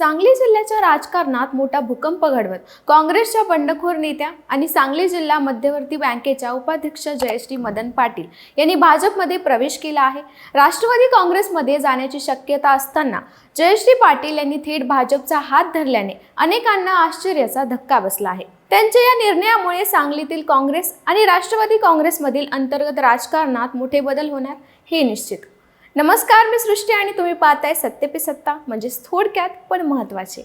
सांगली जिल्ह्याच्या राजकारणात मोठा भूकंप घडवत काँग्रेसच्या बंडखोर नेत्या आणि सांगली जिल्हा मध्यवर्ती बँकेच्या उपाध्यक्ष जयश्री मदन पाटील यांनी भाजपमध्ये प्रवेश केला आहे. राष्ट्रवादी काँग्रेसमध्ये जाण्याची शक्यता असताना जयश्री पाटील यांनी थेट भाजपचा हात धरल्याने अनेकांना आश्चर्याचा धक्का बसला आहे. त्यांच्या या निर्णयामुळे सांगलीतील काँग्रेस आणि राष्ट्रवादी काँग्रेसमधील अंतर्गत राजकारणात मोठे बदल होणार हे निश्चित. नमस्कार मी सृष्टी आणि तुम्ही पाहताय सत्य पे सत्ता म्हणजेच थोडक्यात पण महत्त्वाचे.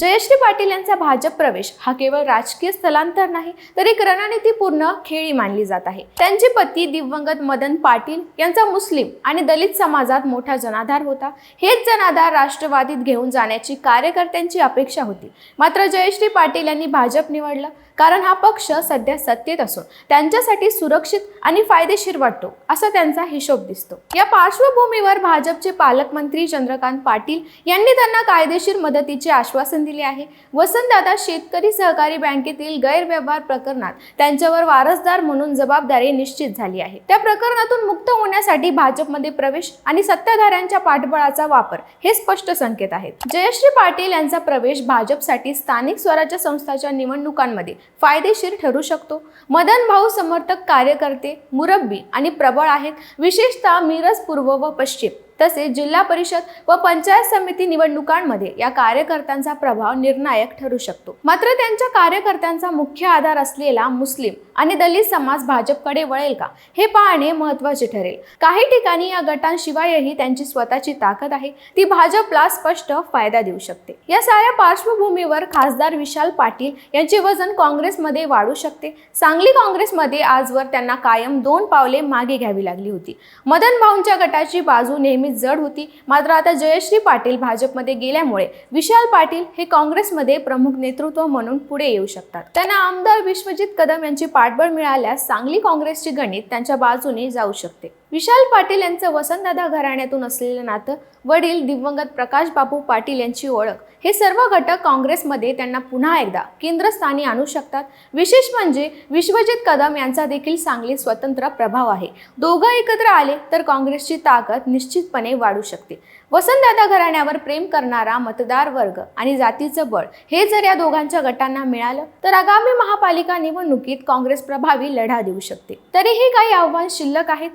जयश्री पाटील यांचा भाजप प्रवेश हा केवळ राजकीय स्थलांतर नाही तर एक रणनीतीपूर्ण खेळी मानली जात आहे. त्यांचे पती दिवंगत मदन पाटील यांचा मुस्लिम आणि दलित समाजात मोठा जनाधार होता. हेच जनाधार राष्ट्रवादीत घेऊन जाण्याची कार्यकर्त्यांची अपेक्षा होती. मात्र जयश्री पाटील यांनी भाजप निवडलं कारण हा पक्ष सध्या सत्तेत असून त्यांच्यासाठी सुरक्षित आणि फायदेशीर वाटतो असा त्यांचा हिशोब दिसतो. या पार्श्वभूमीवर भाजपचे पालकमंत्री चंद्रकांत पाटील यांनी त्यांना कायदेशीर मदतीचे आश्वासन दिली आहे. वसंतदादा शेतकरी सहकारी बँकेतील गैरव्यवहार प्रकरणात त्यांच्यावर वारसदार म्हणून जबाबदारी निश्चित झाली आहे. त्या प्रकरणातून मुक्त होण्यासाठी भाजपमध्ये प्रवेश आणि सत्ताधाऱ्यांच्या पाठबळाचा वापर हे स्पष्ट संकेत आहेत. जयश्री पाटील यांचा प्रवेश भाजपसाठी स्थानिक स्वराज्य संस्थाच्या निवडणुकांमध्ये फायदेशीर ठरू शकतो. मदन भाऊ समर्थक कार्यकर्ते मुरब्बी आणि प्रबळ आहेत. विशेषतः मिरज पूर्व व पश्चिम तसेच जिल्हा परिषद व पंचायत समिती निवडणुकांमध्ये या कार्यकर्त्यांचा प्रभाव निर्णायक ठरू शकतो. मात्र त्यांच्या कार्यकर्त्यांचा मुख्य आधार असलेला मुस्लिम आणि दलित समाज भाजपकडे वळेल का हे पाहणे महत्त्वाचे ठरेल. काही ठिकाणी या गटांशिवायही त्यांची स्वतःची ताकद आहे. ती भाजपला स्पष्ट फायदा देऊ शकते. या साऱ्या पार्श्वभूमीवर खासदार विशाल पाटील यांचे वजन काँग्रेसमध्ये वाढू शकते. सांगली काँग्रेसमध्ये आजवर त्यांना कायम दोन पावले मागे घ्यावी लागली होती. मदन भाऊंच्या गटाची बाजू नेहमी नेहमीच जड होती. मात्र आता जयश्री पाटील भाजपमध्ये गेल्यामुळे विशाल पाटील हे काँग्रेसमध्ये प्रमुख नेतृत्व म्हणून पुढे येऊ शकतात. त्यांना आमदार विश्वजित कदम यांची पाठबळ मिळाल्यास सांगली काँग्रेसची गणित त्यांच्या बाजूने जाऊ शकते. विशाल पाटील यांचं वसंतदादा घराण्यातून असलेलं नातं वडील दिवंगत प्रकाश बापू पाटील यांची ओळख हे सर्व घटक काँग्रेसमध्ये त्यांना पुन्हा एकदा केंद्रस्थानी आणू शकतात. विशेष म्हणजे विश्वजित कदम यांचा देखील सांगली स्वतंत्र प्रभाव आहे. दोघं एकत्र आले तर काँग्रेसची ताकद निश्चितपणे वाढू शकते. वसंतदादा घराण्यावर प्रेम करणारा मतदार वर्ग आणि जातीचं बळ हे जर या दोघांच्या गटांना मिळालं तर आगामी महापालिका निवडणुकीत काँग्रेस प्रभावी लढा देऊ शकते. तरीही काही आव्हान शिल्लक आहेत.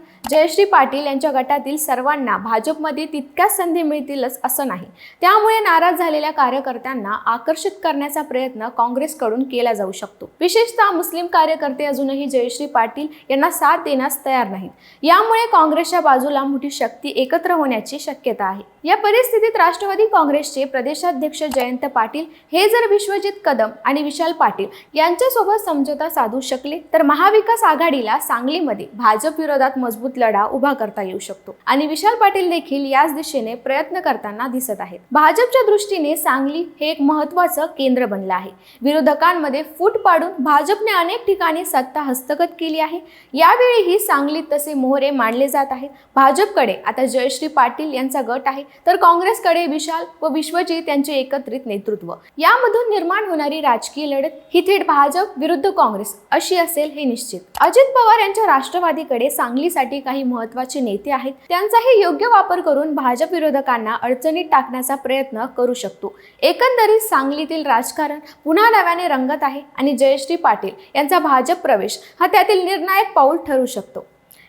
जयश्री पाटील यांच्या गटातील सर्वांना भाजपमध्ये तितक्याच संधी मिळतीलच असं नाही. त्यामुळे नाराज झालेल्या कार्यकर्त्यांना आकर्षित करण्याचा प्रयत्न काँग्रेसकडून केला जाऊ शकतो. विशेषतः मुस्लिम कार्यकर्ते अजूनही जयश्री पाटील यांना साथ देण्यास तयार नाहीत. यामुळे काँग्रेसच्या बाजूला मोठी शक्ती एकत्र होण्याची शक्यता आहे. या परिस्थितीत राष्ट्रवादी काँग्रेसचे प्रदेशाध्यक्ष जयंत पाटील हे जर विश्वजित कदम आणि विशाल पाटील यांच्यासोबत समझोता साधू शकले तर महाविकास आघाडीला सांगलीमध्ये भाजप विरोधात मजबूत लढा उभा करता येऊ शकतो. आणि विशाल पाटील देखील याच दिशेने प्रयत्न करताना दिसत आहेत. भाजपच्या दृष्टीने सांगली हे एक महत्वाचं केंद्र बनलं आहे. विरोधकांमध्ये फूट पाडून भाजपने अनेक ठिकाणी सत्ता हस्तगत केली आहे. यावेळीही सांगलीत तसे मोहरे मांडले जात आहेत. भाजपकडे आता जयश्री पाटील यांचा गट आहे. तर काँग्रेसकडे विशाल व विश्वजीत यांचे एकत्रित नेतृत्व. यामधून निर्माण होणारी राजकीय लढत ही थेट भाजप विरुद्ध काँग्रेस अशी असेल हे निश्चित. अजित पवार यांच्या राष्ट्रवादीकडे सांगलीसाठी काही महत्त्वाचे नेते आहेत. त्यांचाही योग्य वापर करून भाजप विरोधकांना अडचणीत टाकण्याचा प्रयत्न करू शकतो. एकंदरीत सांगलीतील राजकारण पुन्हा नव्याने रंगत आहे आणि जयश्री पाटील यांचा भाजप प्रवेश हा त्यातील निर्णायक पाऊल ठरू शकतो.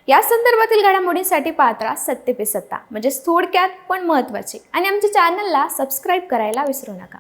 या संदर्भातील घडामोडींसाठी पात्रा सत्य पे सत्ता म्हणजेच थोडक्यात पण महत्त्वाचे आणि आमच्या चॅनलला सबस्क्राईब करायला विसरू नका.